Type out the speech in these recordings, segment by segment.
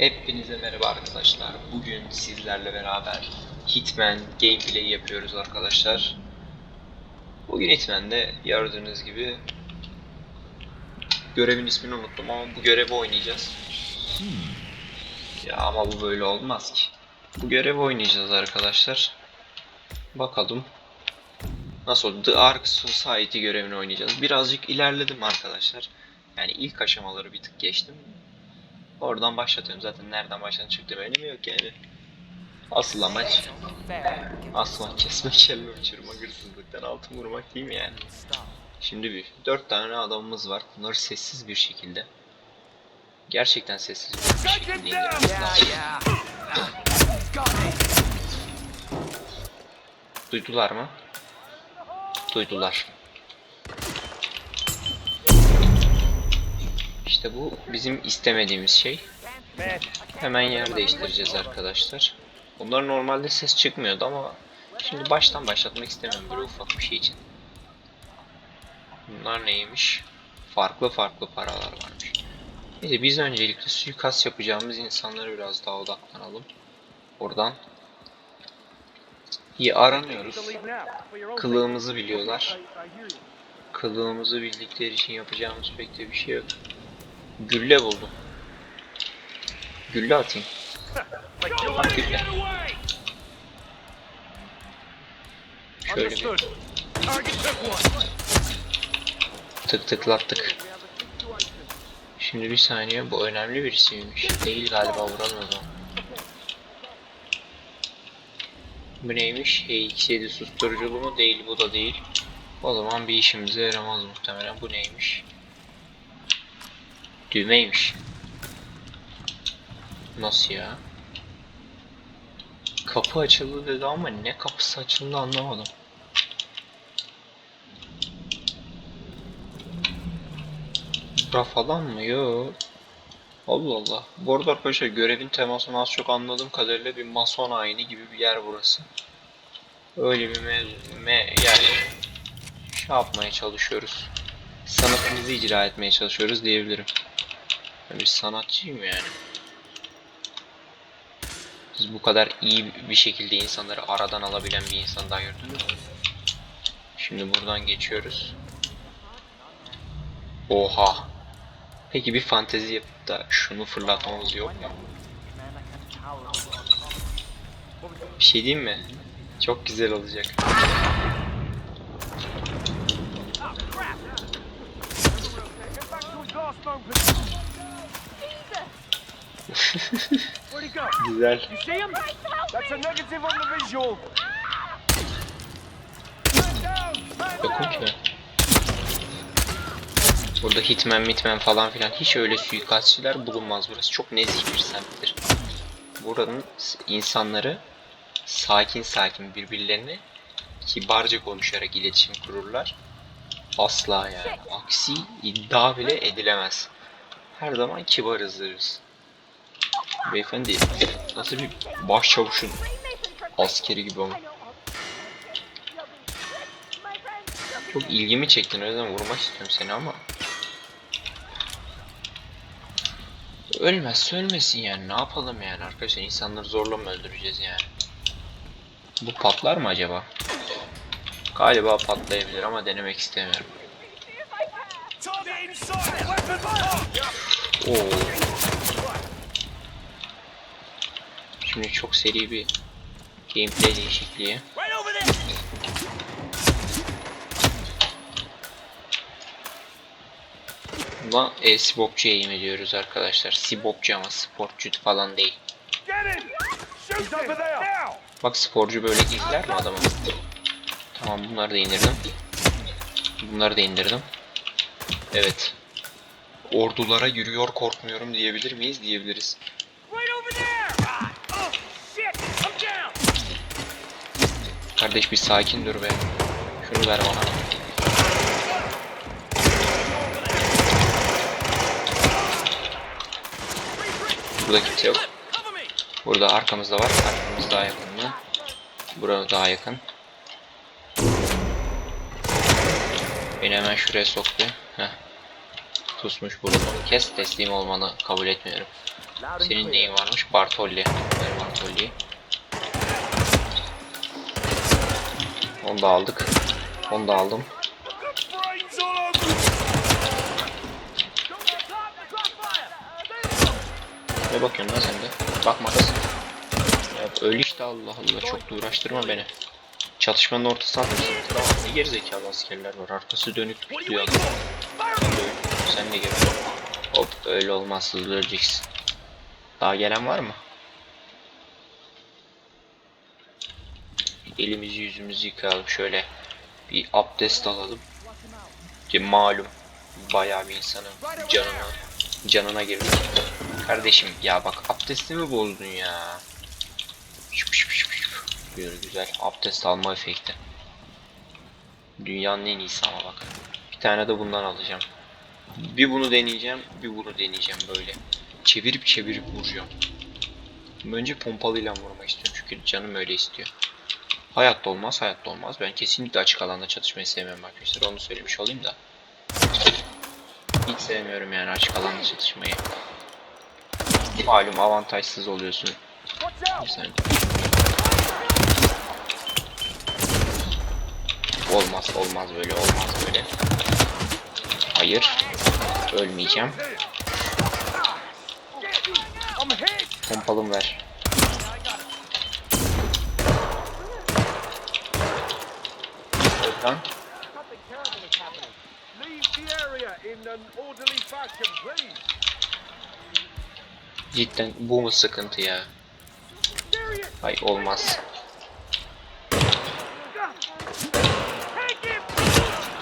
Hepinize merhaba arkadaşlar. Bugün sizlerle beraber Hitman gameplay yapıyoruz arkadaşlar. Bugün Hitman'de gördüğünüz gibi görevin ismini unuttum ama bu görevi oynayacağız. Ya ama bu böyle olmaz ki. Bu görevi oynayacağız arkadaşlar. Bakalım nasıl The Ark Society görevini oynayacağız. Birazcık ilerledim arkadaşlar. Yani ilk aşamaları bir tık geçtim. Oradan başlatıyorum. Zaten nereden başladığını çıktı önemi yok yani. Asıl amaç asıl amaç kesmek, kelle uçurmak, hırsızlıktan altın vurmak değil mi yani? Şimdi bir dört tane adamımız var. Bunları sessiz bir şekilde gerçekten sessiz bir şekilde indirmemiz. Duydular mı? Duydular. İşte bu bizim istemediğimiz şey. Hemen yer değiştireceğiz arkadaşlar. Bunlar normalde ses çıkmıyordu ama şimdi baştan başlatmak istemiyorum böyle ufak bir şey için. Bunlar neymiş? Farklı farklı paralar varmış. Neyse biz öncelikle suikast yapacağımız insanlara biraz daha odaklanalım. Oradan iyi aranıyoruz. Kılığımızı biliyorlar. Kılığımızı bildikleri için yapacağımız pek de bir şey yok. Gülle buldum. Gülle atayım. At gülle. Şöyle bir tık tıklattık. Şimdi bir saniye bu önemli birisiymiş. Değil galiba vuralım o zaman. Bu neymiş? H7 susturuculu mu? Değil bu da değil. O zaman bir işimize yaramaz muhtemelen. Bu neymiş? Düğmeymiş. Nasıl ya? Kapı açıldı dedi ama ne kapısı açıldı anlamadım. Bura falan mı? Yo. Allah Allah. Bu arada arkadaşlar görevin temasını az çok anladığım kadarıyla bir mason ayini gibi bir yer burası. Öyle bir me, me yani şey yapmaya çalışıyoruz. Sanatımızı icra etmeye çalışıyoruz diyebilirim. Bir sanatçıyım yani. Siz bu kadar iyi bir şekilde insanları aradan alabilen bir insan daha gördünüz mü? Şimdi buradan geçiyoruz. Oha. Peki bir fantezi yapıp da şunu fırlatmamız yok mu? Bir şey diyeyim mi? Çok güzel olacak. Güzel. You see him? That's a negative on the visual. Yokum ki ben. Burada hitman mitman falan filan hiç öyle suikastçiler bulunmaz burası. Çok nezih bir semttir. Buranın insanları sakin sakin birbirlerine kibarca konuşarak iletişim kururlar. Asla yani. Aksi iddia bile edilemez. Her zaman kibarızdır. Beyefendi nasıl bir başçavuşun askeri gibi ama. Çok ilgimi çektin o yüzden vurmak istiyorum seni ama Ölmezse ölmesin yani ne yapalım yani arkadaşlar insanları zorla mı öldüreceğiz yani Bu patlar mı acaba? Galiba patlayabilir ama denemek istemiyorum Oo. Şimdi çok seri bir gameplay değişikliği! Buna e, sibopçu eğim ediyoruz arkadaşlar Sibopçu ama sportçu falan değil! Bak sporcu böyle izler mi adamı? Tamam bunları da indirdim. Bunları da indirdim. Evet. Ordulara yürüyor korkmuyorum diyebilir miyiz? Diyebiliriz. There! Oh! Kardeş bir sakin dur be. Şunu ver bana. Burada kimse yok. Burada arkamızda var. Arkamız daha yakın mı? Burada daha yakın. Beni hemen şuraya soktu. Heh. Kusmuş bunu. Kes teslim olmanı kabul etmiyorum. Senin neyin varmış? Bartolli. Ver Bartolli'yi. Onu da aldık. Onu da aldım. Ne bakıyorsun lan sen de? Bakma kız. Ya öyle işte Allah Allah çok da uğraştırma beni. Çatışmanın ortasına atmışsın. Tamam ne gerizekalı askerler var. Arkası dönük tutuyor adam. Sen de gel. Hop öyle olmaz hızlı öleceksin. Daha gelen var mı? Elimizi yüzümüzü yıkayalım şöyle. Bir abdest alalım. Ki malum bayağı bir insanın canına canına girdik. Kardeşim ya bak abdestimi bozdun ya. Şıp şıp şıp şıp. Böyle güzel abdest alma efekti. Dünyanın en iyisi ama bak. Bir tane de bundan alacağım. Bir bunu deneyeceğim, bir bunu deneyeceğim böyle. Çevirip çevirip vuracağım. Önce pompalıyla vurmak istiyorum çünkü canım öyle istiyor. Hayatta olmaz, hayatta olmaz. Ben kesinlikle açık alanda çatışmayı sevmem arkadaşlar. Onu söylemiş olayım da. Hiç sevmiyorum yani açık alanda çatışmayı. Malum avantajsız oluyorsun. Olmaz, olmaz böyle, olmaz böyle. Hayır, ölmeyeceğim. Pompalım ver. Özkan, Something terrible is happening. Leave the area in an orderly fashion, please. cidden bu mu sıkıntı ya? Hay olmaz.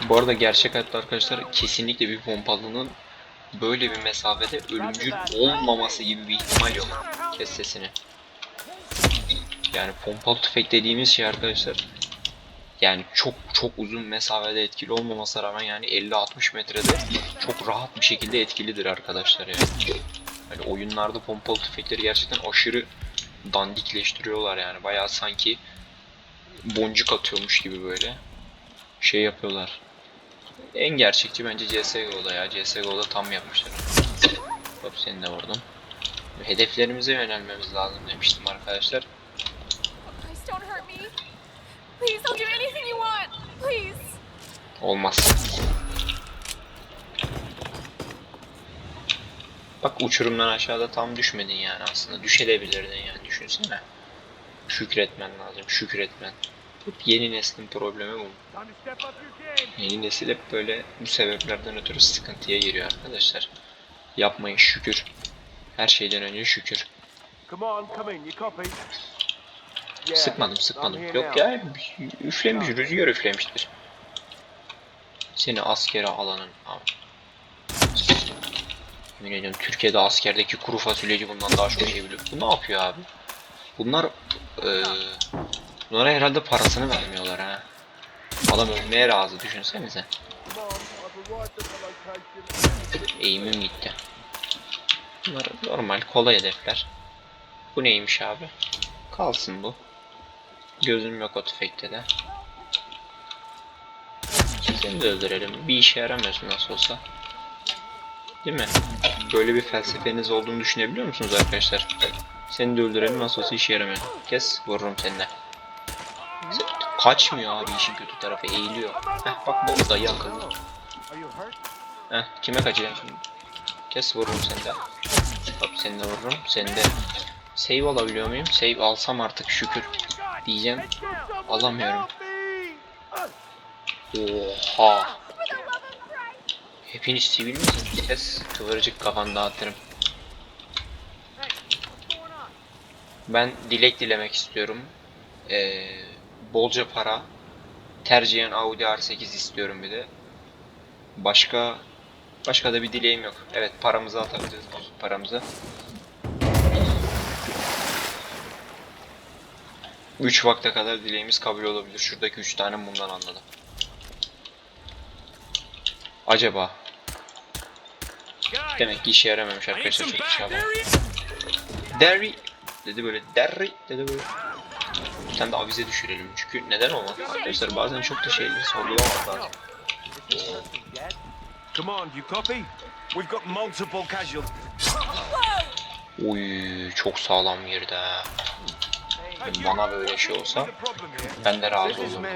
Bu arada gerçek hayatta arkadaşlar kesinlikle bir pompalının böyle bir mesafede ölümcül olmaması gibi bir ihtimal yok. Kes sesini. Yani pompalı tüfek dediğimiz şey arkadaşlar yani çok çok uzun mesafede etkili olmamasına rağmen yani 50-60 metrede çok rahat bir şekilde etkilidir arkadaşlar yani. Hani oyunlarda pompalı tüfekleri gerçekten aşırı dandikleştiriyorlar yani. Bayağı sanki boncuk atıyormuş gibi böyle şey yapıyorlar. En gerçekçi bence CSGO'da ya. CSGO'da tam yapmışlar. Hop seni de vurdum. Hedeflerimize yönelmemiz lazım demiştim arkadaşlar. Olmaz. Bak uçurumdan aşağıda tam düşmedin yani aslında. Düşebilirdin yani düşünsene. Şükretmen lazım, şükretmen. Hep yeni neslin problemi bu. Yeni nesil hep böyle bu sebeplerden ötürü sıkıntıya giriyor arkadaşlar. Yapmayın şükür. Her şeyden önce şükür. Sıkmadım sıkmadım. Yok ya üflemiş rüzgar üflemiştir. Seni askere alanın. Yemin ediyorum Türkiye'de askerdeki kuru fasulyeci bundan daha çok şey biliyor. Bu ne yapıyor abi? Bunlar eee bunlara herhalde parasını vermiyorlar ha. Adam ölmeye razı düşünsenize. Eğimim gitti. Bunlar normal kolay hedefler. Bu neymiş abi? Kalsın bu. Gözüm yok o tüfekte de. Seni de öldürelim. Bir işe yaramıyorsun nasıl olsa. Değil mi? Böyle bir felsefeniz olduğunu düşünebiliyor musunuz arkadaşlar? Seni de öldürelim nasıl olsa işe yaramıyor. Kes vururum seni de. Sen- Kaçmıyor abi işin kötü tarafı eğiliyor. Heh bak bu da yakın. Are you hurt? Heh kime kaçacaksın şimdi? Kes vururum seni de. Hop seni de vururum. Seni de. Save alabiliyor muyum? Save alsam artık şükür. Diyeceğim. Alamıyorum. Oha. Hepiniz sivil misiniz? Kes. Kıvırcık kafanı dağıtırım. Ben dilek dilemek istiyorum. Ee, bolca para. Tercihen Audi R8 istiyorum bir de. Başka başka da bir dileğim yok. Evet paramızı atabiliriz bozuk paramızı. 3 vakte kadar dileğimiz kabul olabilir. Şuradaki 3 tane bundan anladım. Acaba demek ki işe yaramamış arkadaşlar çok iş. Derry dedi böyle Derry dedi böyle. De avize düşürelim çünkü neden olmaz arkadaşlar bazen çok da şeyleri sorgulamamak lazım. Come on, you copy? We've got multiple casualties. Uy çok sağlam girdi ha. Bana böyle şey olsa ben de razı olurum.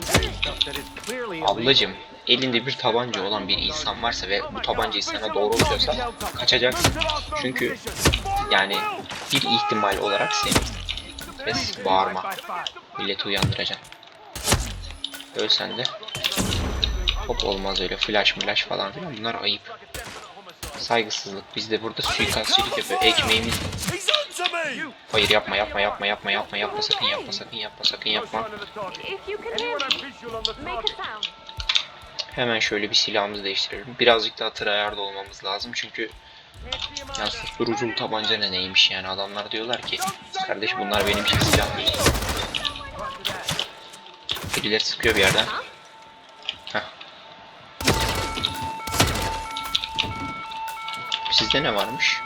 Ablacım elinde bir tabanca olan bir insan varsa ve bu tabancayı sana doğrultuyorsa kaçacaksın. Çünkü yani bir ihtimal olarak senin. Kes bağırma. Milleti uyandıracaksın. Ölsen de hop olmaz öyle flash flash falan filan bunlar ayıp. Saygısızlık. Biz de burada suikastçilik yapıyor. Ekmeğimiz Hayır yapma yapma yapma yapma yapma yapma sakın yapma sakın yapma sakın yapma. Hemen şöyle bir silahımızı değiştirelim. Birazcık daha tryhard olmamız lazım çünkü ya susturuculu tabanca ne neymiş yani adamlar diyorlar ki kardeş bunlar benim için silah değil. Birileri sıkıyor bir yerden. Heh. Sizde ne varmış?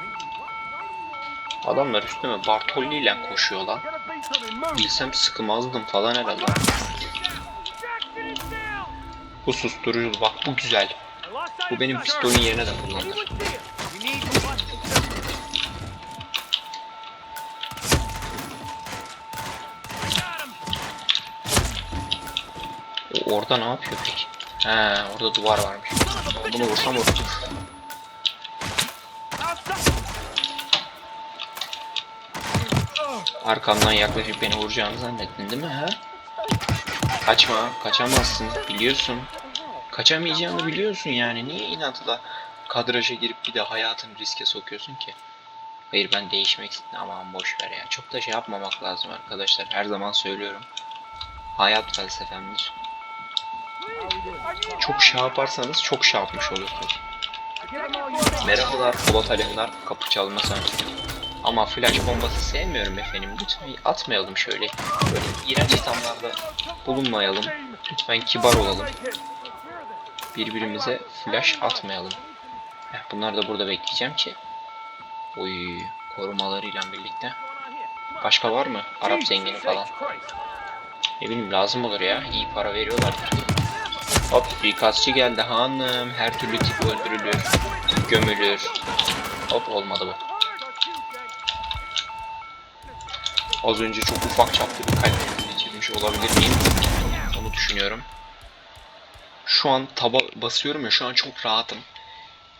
Adamlar üstüme Bartolli ile koşuyor lan. Bilsem sıkmazdım falan herhalde. Bu susturucu bak bu güzel. Bu benim pistolün yerine de kullanılır. Orada ne yapıyor peki? He orada duvar varmış. Bunu vursam vurur. Arkamdan yaklaşıp beni vuracağını zannettin değil mi ha? Kaçma, kaçamazsın biliyorsun. Kaçamayacağını biliyorsun yani. Niye inatla kadraja girip bir de hayatını riske sokuyorsun ki? Hayır ben değişmek istedim aman boş ver ya. Çok da şey yapmamak lazım arkadaşlar. Her zaman söylüyorum. Hayat felsefemdir. Çok şey yaparsanız çok şey yapmış olursunuz. Merhabalar Polat Alemdar kapı çalma sanatı. Ama flash bombası sevmiyorum efendim. Lütfen atmayalım şöyle. Böyle iğrenç ithamlarda bulunmayalım. Lütfen kibar olalım. Birbirimize flash atmayalım. Heh, bunlar da burada bekleyeceğim ki. Oy korumalarıyla birlikte. Başka var mı? Arap zengini falan. Ne bileyim lazım olur ya. İyi para veriyorlardır. Hop suikastçı geldi hanım. Her türlü tip öldürülür. Gömülür. Hop olmadı bu. Az önce çok ufak çaplı bir kalp geçirmiş olabilir miyim? Onu düşünüyorum. Şu an taba basıyorum ya şu an çok rahatım.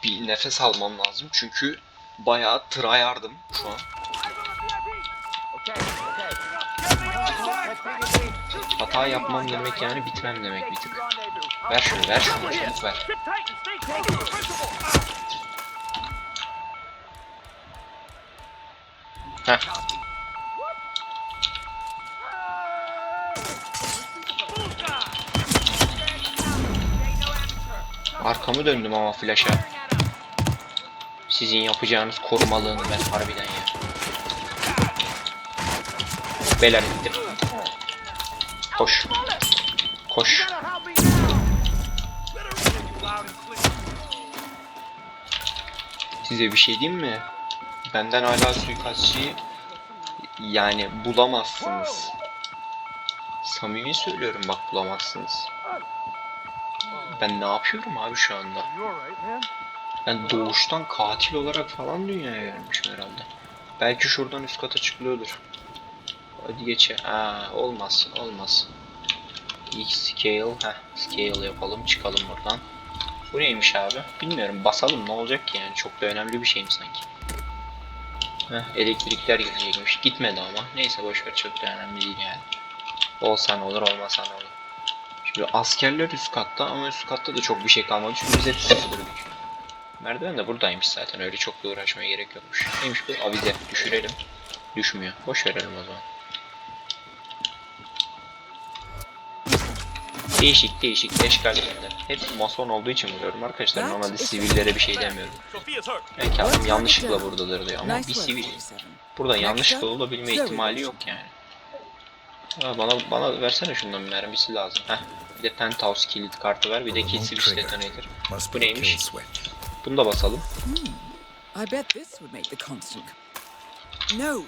Bir nefes almam lazım çünkü bayağı tryhard'ım şu an. Hata yapmam demek yani bitmem demek bir tık. Ver şunu ver şunu çabuk ver. Heh. Arkamı döndüm ama flash'a. Sizin yapacağınız korumalığını ben harbiden ya. Beyler gittim. Koş. Koş. Size bir şey diyeyim mi? Benden hala suikastçıyı yani bulamazsınız. Samimi söylüyorum bak bulamazsınız. Ben ne yapıyorum abi şu anda? Ben doğuştan katil olarak falan dünyaya gelmişim herhalde. Belki şuradan üst kata çıkılıyordur. Hadi geç. Aa, olmaz, olmaz. İlk scale, heh, scale yapalım, çıkalım buradan. Bu neymiş abi? Bilmiyorum, basalım ne olacak ki yani, çok da önemli bir şey mi sanki? Heh, elektrikler gidecekmiş, gitmedi ama. Neyse boşver, çok da önemli değil yani. Olsa ne olur, olmasa ne olur. Şimdi askerler üst katta ama üst katta da çok bir şey kalmadı çünkü biz hep sürdürdük. Merdiven de buradaymış zaten, öyle çok da uğraşmaya gerek yokmuş. Neymiş bu? Avize, düşürelim. Düşmüyor, boş verelim o zaman. Değişik değişik eşkallerinde. Hep mason olduğu için vuruyorum arkadaşlar. Normalde sivillere bir şey demiyorum. Belki adam yanlışlıkla buradadır diyor ama bir sivil burada yanlışlıkla olabilme ihtimali yok yani. Ha, bana bana versene şundan bir mermisi lazım. Heh. Bir de penthouse kilit kartı ver bir de kill switch detonator. Bu neymiş? Bunu da basalım. No.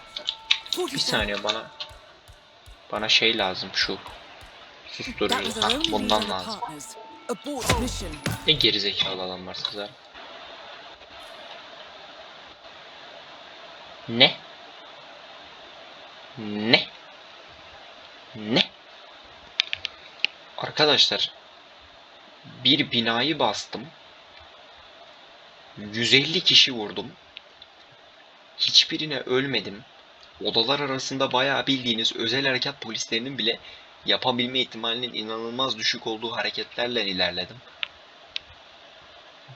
Bir 47. saniye bana bana şey lazım şu Was our Ha, bundan lazım. Ne gerizekalı adamlar sizler. Ne? Ne? Ne? Arkadaşlar bir binayı bastım. 150 kişi vurdum. Hiçbirine ölmedim. Odalar arasında bayağı bildiğiniz özel harekat polislerinin bile yapabilme ihtimalinin inanılmaz düşük olduğu hareketlerle ilerledim.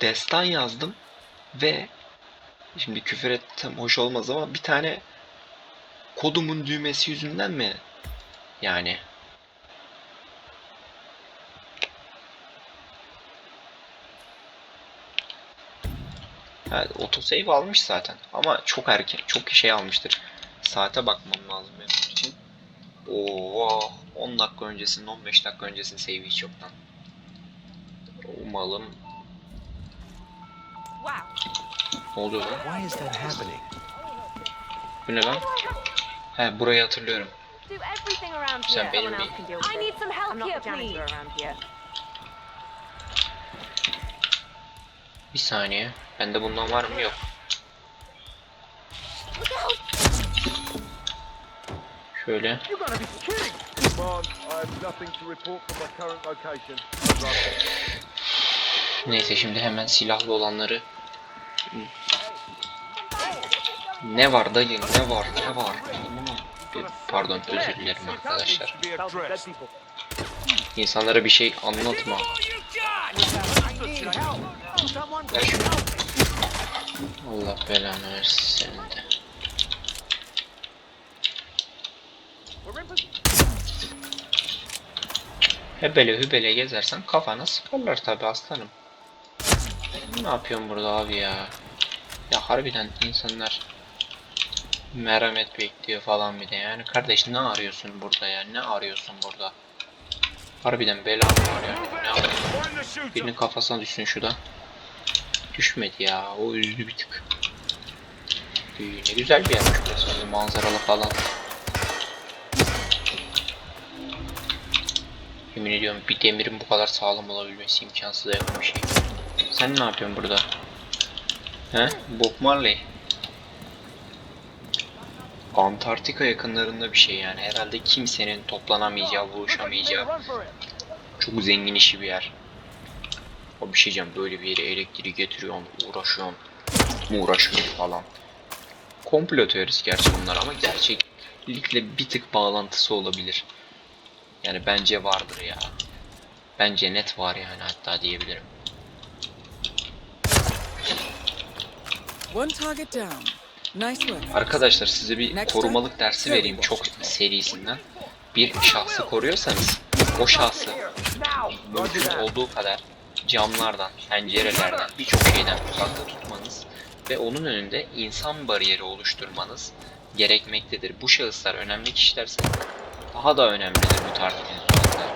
Destan yazdım ve şimdi küfür ettim hoş olmaz ama bir tane kodumun düğmesi yüzünden mi yani Evet, autosave almış zaten ama çok erken, çok şey almıştır. Saate bakmam lazım benim için. Oo, 10 dakika öncesinin, 15 dakika öncesinin save'i hiç yoktan. Umalım. Ne oluyor lan? Why is that happening? Bu ne lan? He burayı hatırlıyorum. Sen benim değil. I need some help here, please. Bir saniye. Bende bundan var mı? Yok. Over. Neyse şimdi hemen silahlı olanları. Ne var dayı ne var ne var? Pardon özür dilerim arkadaşlar. İnsanlara bir şey anlatma. Allah belanı versin de Hebele hübele gezersen kafana sıkarlar tabi aslanım. Ne yapıyorsun burada abi ya? Ya harbiden insanlar merhamet bekliyor falan bir de. Yani kardeş ne arıyorsun burada ya? Ne arıyorsun burada? Harbiden bela var ya? Ne Birinin kafasına düşsün şu da. Düşmedi ya. O üzdü bir tık. Üy, Ne güzel bir böyle manzaralı falan Yemin ediyorum bir demirin bu kadar sağlam olabilmesi imkansıza yakın bir şey. Sen ne yapıyorsun burada? He? Bob Marley. Antarktika yakınlarında bir şey yani. Herhalde kimsenin toplanamayacağı, buluşamayacağı çok zengin işi bir yer. O bir şey diyeceğim böyle bir yere elektrik getiriyorsun, uğraşıyorsun, uğraşıyorsun falan. Komplo teorisi gerçi bunlar ama gerçeklikle bir tık bağlantısı olabilir. Yani bence vardır ya. Bence net var yani hatta diyebilirim. One target down. Nice work. Arkadaşlar size bir korumalık dersi vereyim çok serisinden. Bir şahsı koruyorsanız o şahsı mümkün olduğu kadar camlardan, pencerelerden, birçok şeyden uzakta tutmanız ve onun önünde insan bariyeri oluşturmanız gerekmektedir. Bu şahıslar önemli kişilerse daha da önemlidir bu tarz mevzularda.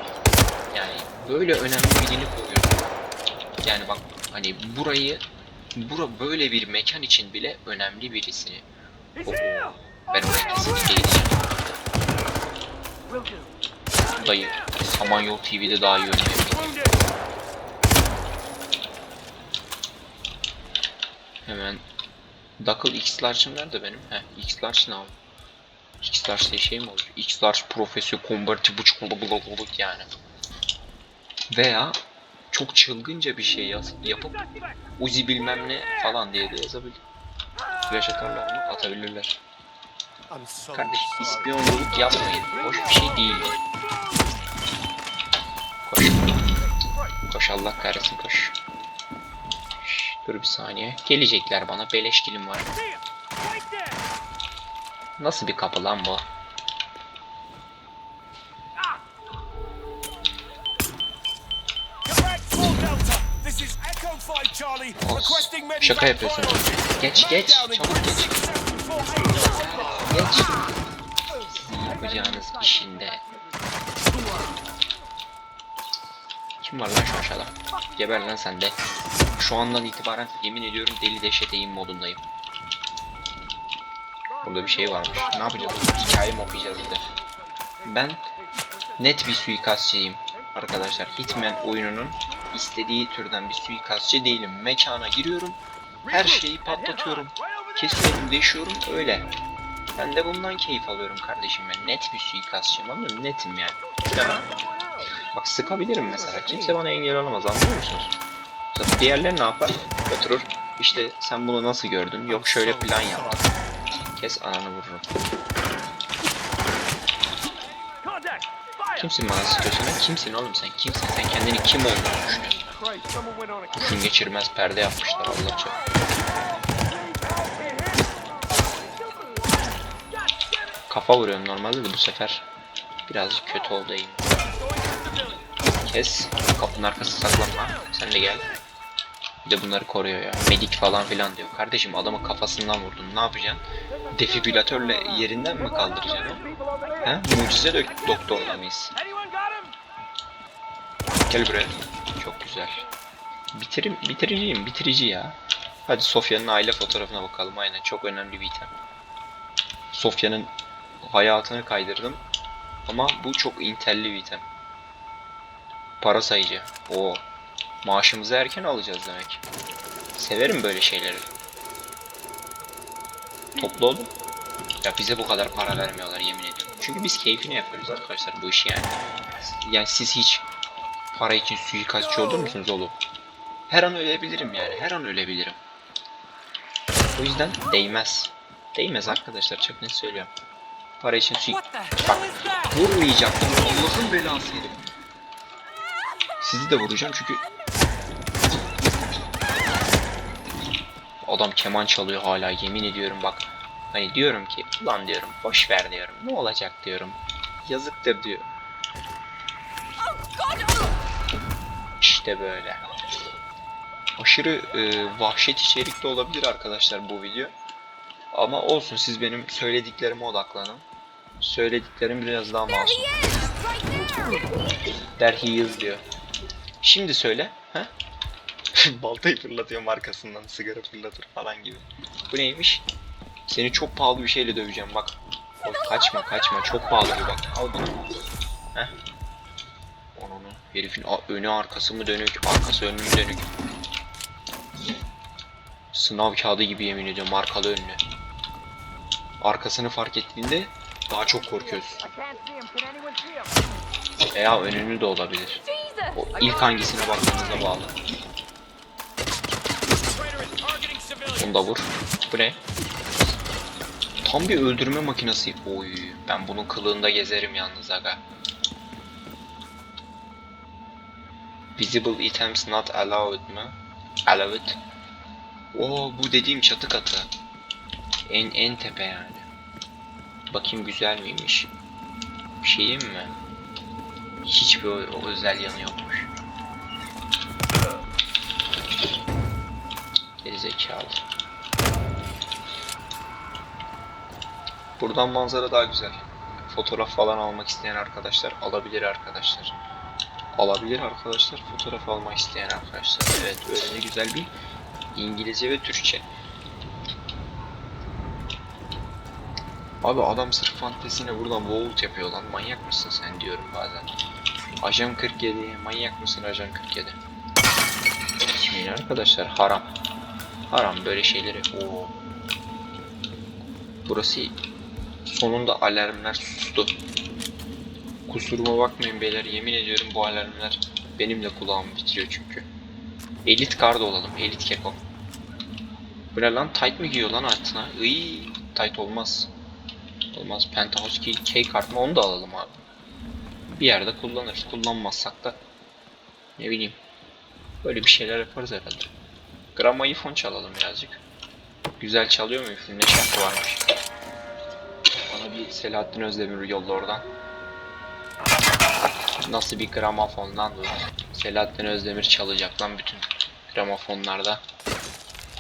Yani böyle önemli birini koruyorsun. Yani bak hani burayı bura böyle bir mekan için bile önemli birisini. Oho, ben oraya kesinlikle gideceğim. Dayı, Samanyolu TV'de daha iyi oynayabilir. Hemen Duckle X Large'ım nerede benim? Heh, X Large ne? X Large şey mi olur? X Large Profesör Convertible Çikolatalık yani. Veya çok çılgınca bir şey yaz, yapıp Uzi bilmem ne falan diye de yazabilir. Flash atarlar mı? Atabilirler. Kardeş ispiyonculuk yapmayın. Hoş bir şey değil. Koş. Koş Allah kahretsin koş. Şş, dur bir saniye. Gelecekler bana. Beleş dilim var. Nasıl bir kapı lan bu? Olsun. Şaka yapıyorsun. Geç geç. Çabuk geç. Geç. Yapacağınız işinde. Kim var lan şu aşağıda? Geber lan sen de. Şu andan itibaren yemin ediyorum deli dehşet eğim modundayım. Burada bir şey varmış. Ne yapacağız? Hikaye okuyacağız bir de? Ben net bir suikastçıyım arkadaşlar. Hitman oyununun istediği türden bir suikastçı değilim. Mekana giriyorum. Her şeyi patlatıyorum. kesiyorum, deşiyorum öyle. Ben de bundan keyif alıyorum kardeşim ben. Net bir suikastçıyım mı? Netim yani. Ya. Bak sıkabilirim mesela. Kimse bana engel olamaz anlıyor musunuz? Zaten diğerleri ne yapar? Oturur. İşte sen bunu nasıl gördün? Yok şöyle plan yaptım. Kes ananı vururum. Kimsin bana sıkıyorsun? lan? Kimsin oğlum sen? Kimsin? Sen kendini kim olduğunu düşünüyorsun? Kurşun geçirmez perde yapmışlar Allah. Kafa vuruyorum normalde de bu sefer birazcık kötü oldu eğim. Kes. Kapının arkası saklanma. Sen de gel. Bir de bunları koruyor ya. Medik falan filan diyor. Kardeşim adamı kafasından vurdun. Ne yapacaksın? Defibrilatörle yerinden mi kaldıracaksın? He? Mucize dök doktorla mıyız? Gel buraya. Çok güzel. Bitirim, bitiriciyim, bitirici ya. Hadi Sofya'nın aile fotoğrafına bakalım. Aynen çok önemli bir item. Sofya'nın hayatını kaydırdım. Ama bu çok intelli bir item. Para sayıcı. Oo. Maaşımızı erken alacağız demek. Severim böyle şeyleri. Toplu olun. Ya bize bu kadar para vermiyorlar yemin ediyorum. Çünkü biz keyfini yapıyoruz arkadaşlar bu işi yani. Yani siz hiç para için suikastçı olur musunuz oğlum? Her an ölebilirim yani. Her an ölebilirim. O yüzden değmez. Değmez arkadaşlar çok net söylüyorum. Para için suik... Bak vurmayacaktım. Allah'ın belası. Sizi de vuracağım çünkü... Adam keman çalıyor hala yemin ediyorum bak. Hani diyorum ki ulan diyorum boş ver diyorum. Ne olacak diyorum. Yazıktır diyor. İşte böyle. Aşırı e, vahşet içerikli olabilir arkadaşlar bu video. Ama olsun siz benim söylediklerime odaklanın. Söylediklerim biraz daha masum. he! Der he is diyor. Şimdi söyle. Ha? Baltayı fırlatıyorum arkasından. Sigara fırlatır falan gibi. Bu neymiş? Seni çok pahalı bir şeyle döveceğim bak. Oy, kaçma kaçma çok pahalı bir bak. Al bunu. Heh. Onu herifin önü arkası mı dönük, arkası önü mü dönük. Sınav kağıdı gibi yemin ediyorum markalı önlü. Arkasını fark ettiğinde daha çok korkuyorsun. Veya önünü de olabilir. O ilk hangisine baktığınıza bağlı. Onu da vur. Bu ne? Tam bir öldürme makinesi. Oy, ben bunun kılığında gezerim yalnız aga. Visible items not allowed mı? Allowed. Oo, bu dediğim çatı katı. En en tepe yani. Bakayım güzel miymiş? Bir şey diyeyim mi? Hiçbir özel yanı yokmuş. Gerizekalı. Buradan manzara daha güzel. Fotoğraf falan almak isteyen arkadaşlar alabilir arkadaşlar. Alabilir arkadaşlar fotoğraf almak isteyen arkadaşlar. Evet öyle güzel bir İngilizce ve Türkçe. Abi adam sırf fantezine buradan vault yapıyor lan. Manyak mısın sen diyorum bazen. Ajan 47. Manyak mısın Ajan 47? Şimdi arkadaşlar haram. Haram böyle şeyleri. Oo. Burası sonunda alarmlar sustu. Kusuruma bakmayın beyler yemin ediyorum bu alarmlar benimle kulağımı bitiriyor çünkü. Elit kard olalım. Elit keko. Bu ne lan? Tight mı giyiyor lan altına? Iy, tight olmaz. Olmaz. Penthouse key, key kart mı? Onu da alalım abi. Bir yerde kullanırız. Kullanmazsak da ne bileyim. Böyle bir şeyler yaparız herhalde. Grama iPhone çalalım birazcık. Güzel çalıyor mu iPhone? Ne şarkı varmış? Bana bir Selahattin Özdemir yolla oradan. Nasıl bir gramofon lan bu? Selahattin Özdemir çalacak lan bütün gramofonlarda.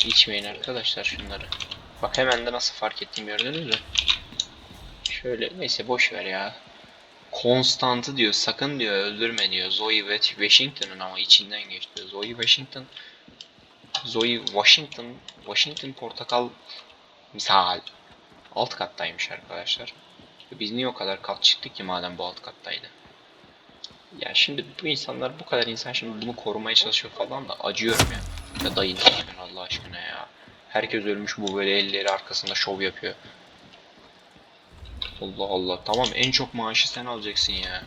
İçmeyin arkadaşlar şunları. Bak hemen de nasıl fark ettim gördünüz mü? Şöyle neyse boş ver ya. Konstantı diyor sakın diyor öldürme diyor. Zoe Washington'ın ama içinden geçti. Zoe Washington Zoe Washington Washington portakal misal alt kattaymış arkadaşlar. Biz niye o kadar kat çıktık ki madem bu alt kattaydı? Ya şimdi bu insanlar bu kadar insan şimdi bunu korumaya çalışıyor falan da acıyorum ya. Ya dayın Allah aşkına ya. Herkes ölmüş bu böyle elleri arkasında şov yapıyor. Allah Allah. Tamam en çok maaşı sen alacaksın ya.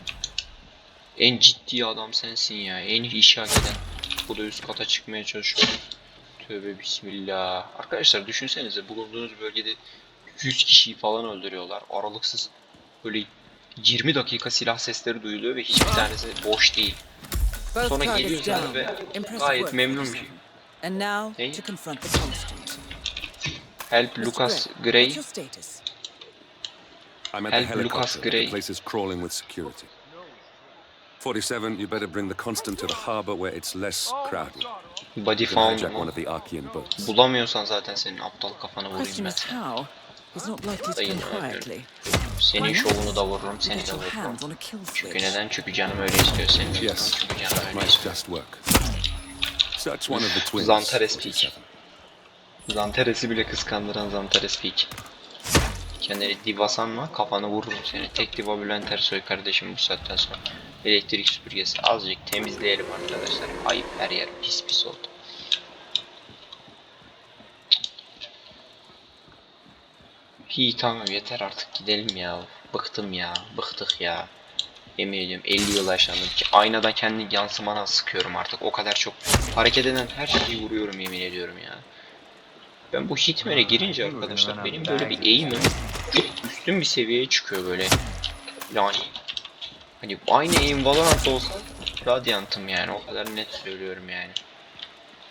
En ciddi adam sensin ya. En işi hak eden. Bu da üst kata çıkmaya çalışıyor. Tövbe bismillah. Arkadaşlar düşünsenize bulunduğunuz bölgede 100 kişiyi falan öldürüyorlar. Aralıksız böyle 20 dakika silah sesleri duyuluyor ve hiçbir tanesi boş değil. Sonra geliyorsunuz ve gayet memnun bir şey. Help Lucas Gray. Help Lucas Gray. 47, you better bring the Constant to the harbor where it's less crowded. Body You can found hijack one mu? of the Archean boats. Bulamıyorsan zaten senin aptal kafanı vurayım Question ben. is how. He's not likely to come quietly. Senin şovunu da vururum, You seni get de your vururum. hands on a kill Çünkü switch. neden? Çünkü canım öyle istiyor senin. Yes, Çünkü canım that öyle might istiyor. just work. Such one of the twins. Zantares peak. 47. Zantares'i bile kıskandıran Zantares Peak. Kendini diva sanma, kafanı vururum seni. Tek diva Bülent Ersoy kardeşim bu saatten sonra. Elektrik süpürgesi azıcık temizleyelim arkadaşlar. Ayıp her yer pis pis oldu. İyi tamam yeter artık gidelim ya. Bıktım ya, bıktık ya. Yemin ediyorum 50 yıl yaşandım ki aynadan kendi yansımana sıkıyorum artık. O kadar çok hareket eden her şeyi vuruyorum yemin ediyorum ya. Ben bu Hitman'e girince arkadaşlar benim böyle bir eğimim üstün bir seviyeye çıkıyor böyle. Yani hani aynı eğim Valorant'ta olsa Radiant'ım yani o kadar net söylüyorum yani.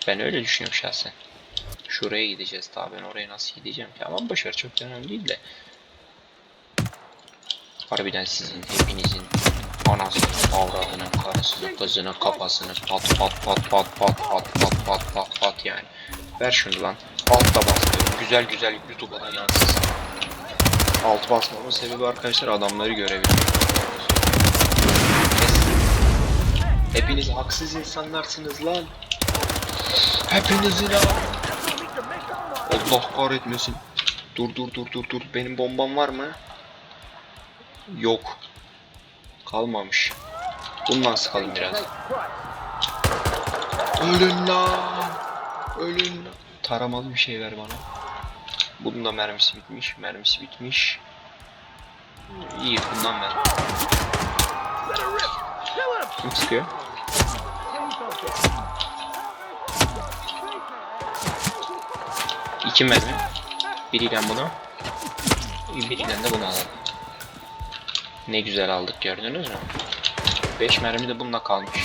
Ben öyle düşünüyorum şahsen. Şuraya gideceğiz daha ben oraya nasıl gideceğim ki ama boşver çok önemli değil de. Harbiden sizin hepinizin anasını, avradını, karısını, kızını, kafasını pat pat pat pat pat pat pat pat pat pat yani. Ver şunu lan. Altta bastırıyorum. Güzel güzel YouTube'a da yansısın. Alt basmamın sebebi arkadaşlar adamları görebiliyorum. Hepiniz haksız insanlarsınız lan. Hepinizi lan. Allah kahretmesin. Dur dur dur dur dur. Benim bombam var mı? Yok. Kalmamış. Bundan sıkalım biraz. Ölün lan. Ölün lan. Taramalı bir şey ver bana. Bunun da mermisi bitmiş. Mermisi bitmiş. İyi bundan ver. Kim sıkıyor? İki mermi. Biriyle bunu. Biriyle de bunu alalım. Ne güzel aldık gördünüz mü? 5 mermi de bununla kalmış.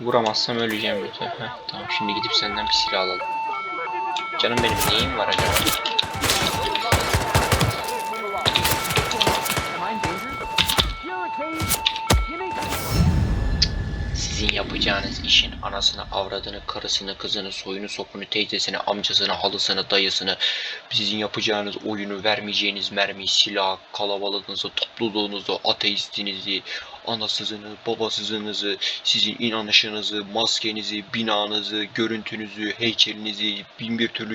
Vuramazsam öleceğim lütfen. Heh, tamam şimdi gidip senden bir silah alalım. Canım benim neyim var acaba? Sizin yapacağınız işin anasını, avradını, karısını, kızını, soyunu, sopunu, teyzesini, amcasını, halısını, dayısını, sizin yapacağınız oyunu, vermeyeceğiniz mermi, silah, kalabalığınızı, topluluğunuzu, ateistinizi, anasızını, babasızınızı, sizin inanışınızı, maskenizi, binanızı, görüntünüzü, heykelinizi, bin bir türlü